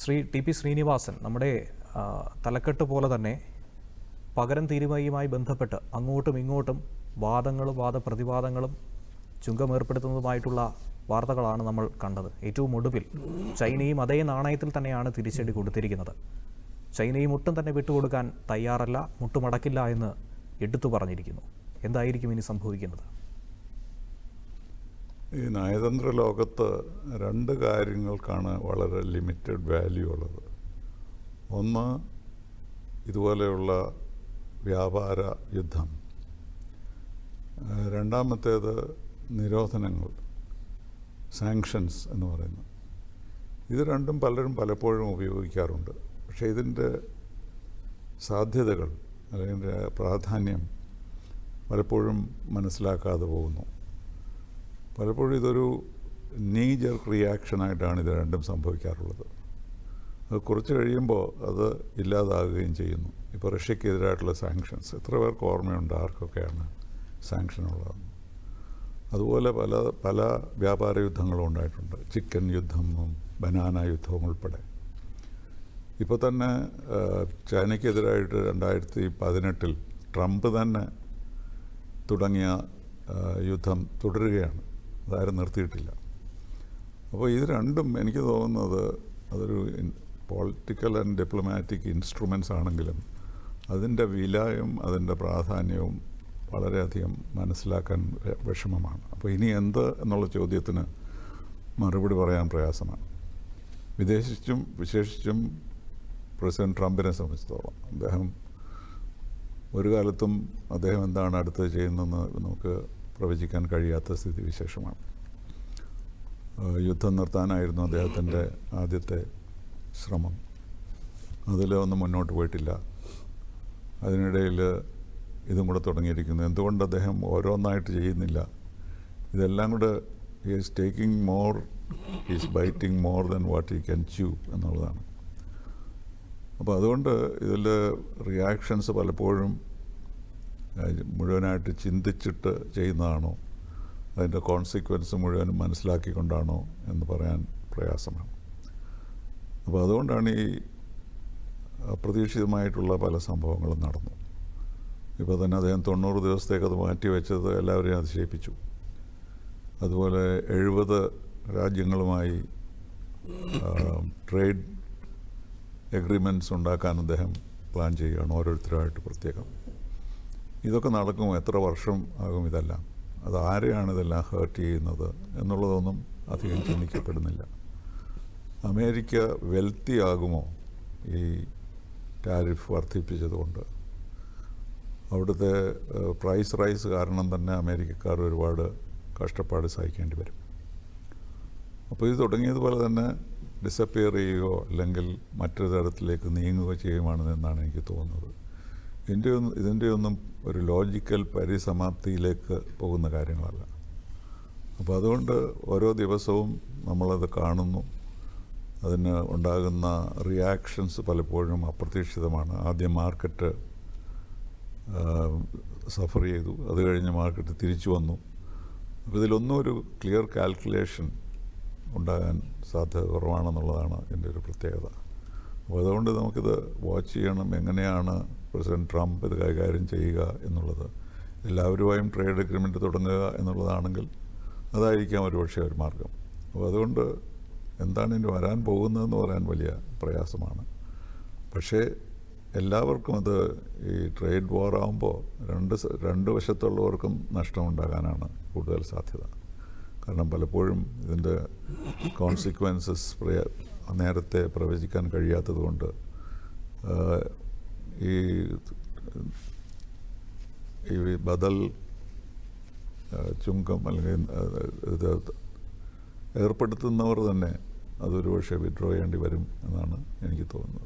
Shri T P Sreenivasan നമ്മുടെ തലക്കെട്ട് പോലെ തന്നെ പകരം തീരുമാനവുമായി ബന്ധപ്പെട്ട് അങ്ങോട്ടും ഇങ്ങോട്ടും വാദങ്ങളും വാദപ്രതിവാദങ്ങളും ചുങ്കമേർപ്പെടുത്തുന്നതുമായിട്ടുള്ള വാർത്തകളാണ് നമ്മൾ കണ്ടത്. ഏറ്റവും ഒടുവിൽ ചൈനയും അതേ നാണയത്തിൽ തന്നെയാണ് തിരിച്ചടി കൊടുത്തിരിക്കുന്നത്. ചൈനയും ഒട്ടും തന്നെ വിട്ടുകൊടുക്കാൻ തയ്യാറല്ല മുട്ടുമടക്കില്ല എന്ന് എടുത്തു പറഞ്ഞിരിക്കുന്നു. എന്തായിരിക്കും ഇനി സംഭവിക്കുന്നത്? ഈ നയതന്ത്ര ലോകത്ത് രണ്ട് കാര്യങ്ങൾക്കാണ് വളരെ ലിമിറ്റഡ് വാല്യൂ ഉള്ളത്. ഒന്ന് ഇതുപോലെയുള്ള വ്യാപാര യുദ്ധം. രണ്ടാമത്തേത് നിരോധനങ്ങൾ സാങ്ഷൻസ് എന്ന് പറയുന്നത്. ഇത് രണ്ടും പലരും പലപ്പോഴും ഉപയോഗിക്കാറുണ്ട്. പക്ഷേ ഇതിന്റെ സാധ്യതകൾ അല്ലെങ്കിൽ പ്രാധാന്യം പലപ്പോഴും മനസ്സിലാക്കാതെ പോകുന്നു. പലപ്പോഴും ഇതൊരു നീജർ റിയാക്ഷനായിട്ടാണ് ഇത് രണ്ടും സംഭവിക്കാറുള്ളത്. അത് കുറച്ച് കഴിയുമ്പോൾ അത് ഇല്ലാതാകുകയും ചെയ്യുന്നു. ഇപ്പോൾ റഷ്യക്കെതിരായിട്ടുള്ള സാങ്ഷൻസ് എത്ര പേർക്ക് ഓർമ്മയുണ്ട് ആർക്കൊക്കെയാണ് സാങ്ഷൻ ഉള്ളതെന്ന്? അതുപോലെ പല പല വ്യാപാര യുദ്ധങ്ങളും ഉണ്ടായിട്ടുണ്ട്. ചിക്കൻ യുദ്ധവും ബനാന യുദ്ധവും ഉൾപ്പെടെ. ഇപ്പോൾ തന്നെ ചൈനയ്ക്കെതിരായിട്ട് രണ്ടായിരത്തി പതിനെട്ടിൽ ട്രംപ് തന്നെ തുടങ്ങിയ യുദ്ധം തുടരുകയാണ്. അതാരും നിർത്തിയിട്ടില്ല. അപ്പോൾ ഇത് രണ്ടും എനിക്ക് തോന്നുന്നത് അതൊരു പൊളിറ്റിക്കൽ ആൻഡ് ഡിപ്ലോമാറ്റിക് ഇൻസ്ട്രുമെൻസ് ആണെങ്കിലും അതിന്റെ വിലയും അതിന്റെ പ്രാധാന്യവും വളരെയധികം മനസ്സിലാക്കാൻ വിഷമമാണ്. അപ്പോൾ ഇനി എന്ത് എന്നുള്ള ചോദ്യത്തിന് മറുപടി പറയാൻ പ്രയാസമാണ്. വിദേശിച്ചും വിശേഷിച്ചും പ്രസിഡന്റ് ട്രംപിനെ സംബന്ധിച്ചിടത്തോളം അദ്ദേഹം ഒരു കാലത്തും അദ്ദേഹം എന്താണ് അടുത്ത് ചെയ്യുന്നതെന്ന് നമുക്ക് പ്രവചിക്കാൻ കഴിയാത്ത സ്ഥിതി വിശേഷമാണ്. ഏഹ് യുദ്ധം നിർത്താനായിരുന്നു അദ്ദേഹത്തിന്റെ ആദ്യത്തെ ശ്രമം. അതിൽ ഒന്നും മുന്നോട്ട് പോയിട്ടില്ല. അതിനിടയിൽ ഇതും കൂടെ തുടങ്ങിയിരിക്കുന്നു. എന്തുകൊണ്ട് അദ്ദേഹം ഓരോന്നായിട്ട് ചെയ്യുന്നില്ല? ഇതെല്ലാം കൂടെ is taking more is biting more than what I can chew എന്നുള്ളതാണ്. അപ്പോൾ അതുകൊണ്ട് ഇതിൽ റിയാക്ഷൻസ് പലപ്പോഴും മുഴുവനായിട്ട് ചിന്തിച്ചിട്ട് ചെയ്യുന്നതാണോ? അതിന്റെ കോൺസിക്വൻസ് മുഴുവനും മനസ്സിലാക്കിക്കൊണ്ടാണോ എന്ന് പറയാൻ പ്രയാസമാണ്. അപ്പോൾ അതുകൊണ്ടാണ് ഈ അപ്രതീക്ഷിതമായിട്ടുള്ള പല സംഭവങ്ങളും നടന്നു. ഇപ്പോൾ തന്നെ അദ്ദേഹം തൊണ്ണൂറ് ദിവസത്തേക്ക് അത് മാറ്റി വെച്ചത് എല്ലാവരെയും അതിശയിപ്പിച്ചു അതുപോലെ എഴുപത് രാജ്യങ്ങളുമായി ട്രേഡ് എഗ്രിമെന്റ്സ് ഉണ്ടാക്കാൻ അദ്ദേഹം പ്ലാൻ ചെയ്യുകയാണ് ഓരോരുത്തരുമായിട്ട് പ്രത്യേകം. ഇതൊക്കെ നടക്കും എത്ര വർഷം ആകും ഇതെല്ലാം? അത് ആരെയാണ് ഇതെല്ലാം ഹേർട്ട് ചെയ്യുന്നത് എന്നുള്ളതൊന്നും അധികം ചിന്തിക്കപ്പെടുന്നില്ല. അമേരിക്ക വെൽത്തി ആകുമോ? ഈ ടാരിഫ് വർദ്ധിപ്പിച്ചതുകൊണ്ട്. അവിടുത്തെ പ്രൈസ് റൈസ് കാരണം തന്നെ അമേരിക്കക്കാർ ഒരുപാട് കഷ്ടപ്പാട് സഹിക്കേണ്ടി വരും. അപ്പോൾ ഇത് തുടങ്ങിയതുപോലെ തന്നെ ഡിസപ്പിയർ ചെയ്യുകയോ അല്ലെങ്കിൽ മറ്റൊരു തരത്തിലേക്ക് നീങ്ങുകയോ ചെയ്യുകയാണെന്നാണ് എനിക്ക് തോന്നുന്നത്. ഇതിന്റെ ഒന്നും ഇതിന്റെ ഒന്നും ഒരു ലോജിക്കൽ പരിസമാപ്തിയിലേക്ക് പോകുന്ന കാര്യങ്ങളല്ല. അപ്പോൾ അതുകൊണ്ട് ഓരോ ദിവസവും നമ്മളത് കാണുന്നു. അതിന് ഉണ്ടാകുന്ന റിയാക്ഷൻസ് പലപ്പോഴും അപ്രതീക്ഷിതമാണ്. ആദ്യം മാർക്കറ്റ് സഫർ ചെയ്തു. അത് കഴിഞ്ഞ് മാർക്കറ്റ് തിരിച്ചു വന്നു. അപ്പോൾ ഇതിലൊന്നും ഒരു ക്ലിയർ കാൽക്കുലേഷൻ ഉണ്ടാകാൻ സാധ്യത കുറവാണെന്നുള്ളതാണ് എന്റെ ഒരു പ്രത്യേകത. അപ്പോൾ അതുകൊണ്ട് നമുക്കിത് വാച്ച് ചെയ്യണം. എങ്ങനെയാണ് പ്രസിഡന്റ് ട്രംപ് ഇത് കൈകാര്യം ചെയ്യുക എന്നുള്ളത്. എല്ലാവരുമായും ട്രേഡ് അഗ്രിമെന്റ് തുടങ്ങുക എന്നുള്ളതാണെങ്കിൽ അതായിരിക്കാം ഒരുപക്ഷെ ഒരു മാർഗം. അപ്പോൾ അതുകൊണ്ട് എന്താണ് ഇനി വരാൻ പോകുന്നതെന്ന് പറയാൻ വലിയ പ്രയാസമാണ്. പക്ഷേ എല്ലാവർക്കും അത് ഈ ട്രേഡ് വാർ ആകുമ്പോൾ രണ്ട് രണ്ട് വശത്തുള്ളവർക്കും നഷ്ടമുണ്ടാകാനാണ് കൂടുതൽ സാധ്യത. കാരണം പലപ്പോഴും ഇതിന്റെ കോൺസിക്വൻസസ് നേരത്തെ പ്രവചിക്കാൻ കഴിയാത്തത് കൊണ്ട് ഈ ഈ ബദൽ ചുങ്കം അല്ലെങ്കിൽ ഇത് ഏർപ്പെടുത്തുന്നവർ തന്നെ അതൊരു പക്ഷേ വിഡ്രോ ചെയ്യേണ്ടി വരും എന്നാണ് എനിക്ക് തോന്നുന്നത്.